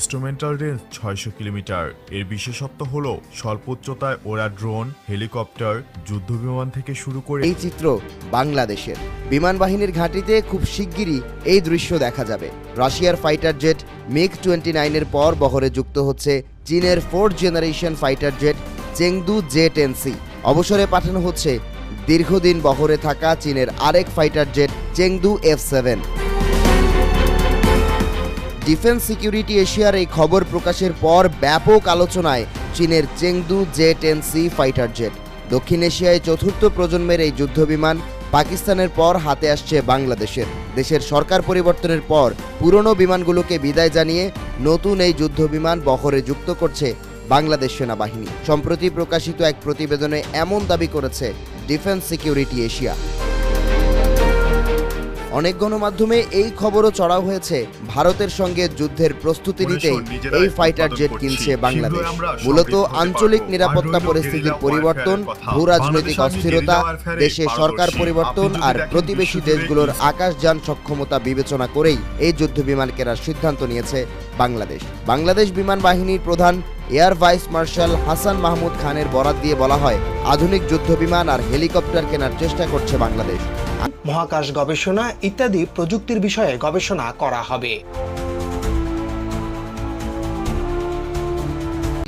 Instrumental range ছয়শো kilometre. এর বিশেষত্ব হল স্বল্প উচ্চতায় ওরা ড্রোন, হেলিকপ্টার, যুদ্ধবিমান থেকে শুরু করে এই চিত্র বাংলাদেশের। বিমান বাহিনীর ঘাঁটিতে খুব শিগগিরই এই দৃশ্য দেখা যাবে। রাশিয়ার ফাইটার জেট মিগ টোয়েন্টি নাইনের পর বহরে যুক্ত হচ্ছে চীনের fourth generation fighter jet Chengdu J ten C. অবসরে পাঠানো হচ্ছে দীর্ঘদিন বহরে থাকা চীনের আরেক fighter jet Chengdu F seven. Defence security এশিয়ার এই খবর প্রকাশের পর ব্যাপক আলোচনায় চীনের Chengdu J ten C fighter jet. দক্ষিণ এশিয়ায় চতুর্থ প্রজন্মের এই যুদ্ধবিমান পাকিস্তানের পর হাতে আসছে বাংলাদেশের। দেশের সরকার পরিবর্তনের পর পুরনো বিমানগুলোকে বিদায় জানিয়ে নতুন এই যুদ্ধবিমান বহরে যুক্ত করছে বাংলাদেশ সেনাবাহিনী। সম্প্রতি প্রকাশিত এক প্রতিবেদনে এমন দাবি করেছে ডিফেন্স সিকিউরিটি এশিয়া। অনেক গণমাধ্যমে এই খবরও চড়াও হয়েছে। ভারতের সঙ্গে যুদ্ধের প্রস্তুতি নিতেই এই ফাইটার জেট কিনছে বাংলাদেশ। মূলত আঞ্চলিক নিরাপত্তা পরিস্থিতির পরিবর্তন ভূ রাজনৈতিক অস্থিরতা দেশে সরকার পরিবর্তন আর প্রতিবেশী দেশগুলোর আকাশযান সক্ষমতা বিবেচনা করেই এই যুদ্ধ বিমান কেনার সিদ্ধান্ত নিয়েছে বাংলাদেশ। বাংলাদেশ বিমান বাহিনীর প্রধান air vice marshal Hasan Mahmud খানের বরাত দিয়ে বলা হয় আধুনিক যুদ্ধ বিমান আর হেলিকপ্টার কেনার চেষ্টা করছে বাংলাদেশ। মহাকাশ গবেষণা ইত্যাদি প্রযুক্তির বিষয়ে গবেষণা করা হবে।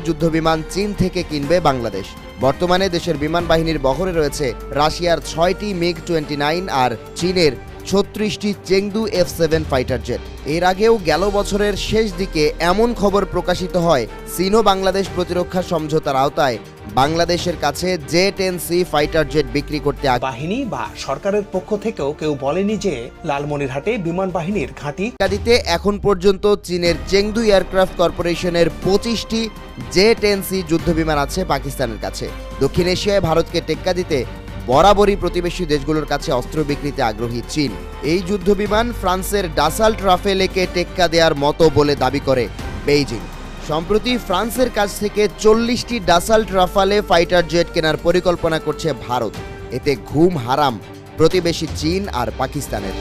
যুদ্ধবিমান চীন থেকে কিনবে বাংলাদেশ। বর্তমানে দেশের বিমান বাহিনীর বহরে রয়েছে রাশিয়ার ছয়টি মিগ টোয়েন্টি নাইন আর চীনের ছত্রিশটি Chengdu F seven fighter jet এর আগেও গেল বছরের শেষ দিকে এমন খবর প্রকাশিত হয় চীন বাংলাদেশ প্রতিরক্ষা সমঝোতার আওতায়। বাংলাদেশের কাছে J ten C fighter jet বিক্রি করতে বাহিনী বা সরকারের পক্ষ থেকেও কেউ বলেনি যে লালমনিরহাটে বিমান বাহিনীর ঘাঁটি ইত্যাদিতে এখন পর্যন্ত চীনের চেংদু এয়ারক্রাফট কর্পোরেশনের পঁচিশটি জে টেন সি যুদ্ধবিমান আছে পাকিস্তানের কাছে। দক্ষিণ এশিয়ায় ভারতকে টেক্কা দিতে বরাবরই প্রতিবেশী দেশগুলোর কাছে অস্ত্র বিক্রিতে আগ্রহী চীন। এই যুদ্ধবিমান ফ্রান্সের ডাসাল্ট রাফেলেকে টেক্কা দেওয়ার মতো বলে দাবি করে বেইজিং। সম্প্রতি ফ্রান্সের কাছ থেকে চল্লিশটি ডাসাল্ট রাফালে ফাইটার জেট কেনার পরিকল্পনা করছে ভারত। এতে ঘুম হারাম প্রতিবেশী চীন আর পাকিস্তানের।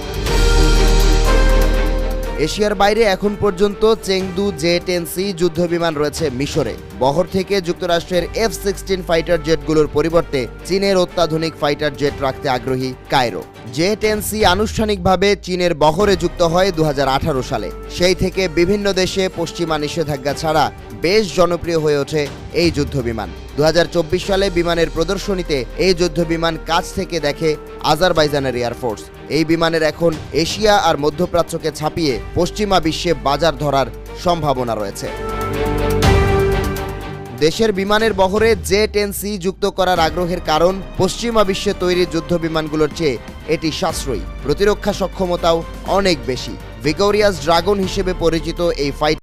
এশিয়ার বাইরে এখন পর্যন্ত চেংদু জে টেন সি যুদ্ধবিমান রয়েছে মিশরে। বহর থেকে যুক্তরাষ্ট্রের এফ সিক্সটিন ফাইটার জেটগুলোর পরিবর্তে চীনের অত্যাধুনিক ফাইটার জেট রাখতে আগ্রহী কায়রো। জে টেন সি আনুষ্ঠানিকভাবে চীনের বহরে যুক্ত হয় দু হাজার আঠারো সালে। সেই থেকে বিভিন্ন দেশে পশ্চিমা নিষেধাজ্ঞা ছাড়া বেশ জনপ্রিয় হয়ে ওঠে এই যুদ্ধবিমান দু হাজার চব্বিশ সালে বিমানের প্রদর্শনীতে এই যুদ্ধবিমান কাছ থেকে দেখে আজারবাইজানের এয়ারফোর্স এই বিমানের এখন এশিয়া আর মধ্যপ্রাচ্যকে ছাপিয়ে পশ্চিমা বিশ্বে বাজার ধরার সম্ভাবনা রয়েছে। দেশের বিমানের বহরে জে টেন সি যুক্ত করার আগ্রহের কারণ পশ্চিমা বিশ্বে তৈরি যুদ্ধ বিমানগুলোর চেয়ে এটি সাশ্রয়ী। প্রতিরক্ষা সক্ষমতাও অনেক বেশি। ভিক্টোরিয়াস ড্রাগন হিসেবে পরিচিত এই ফাইট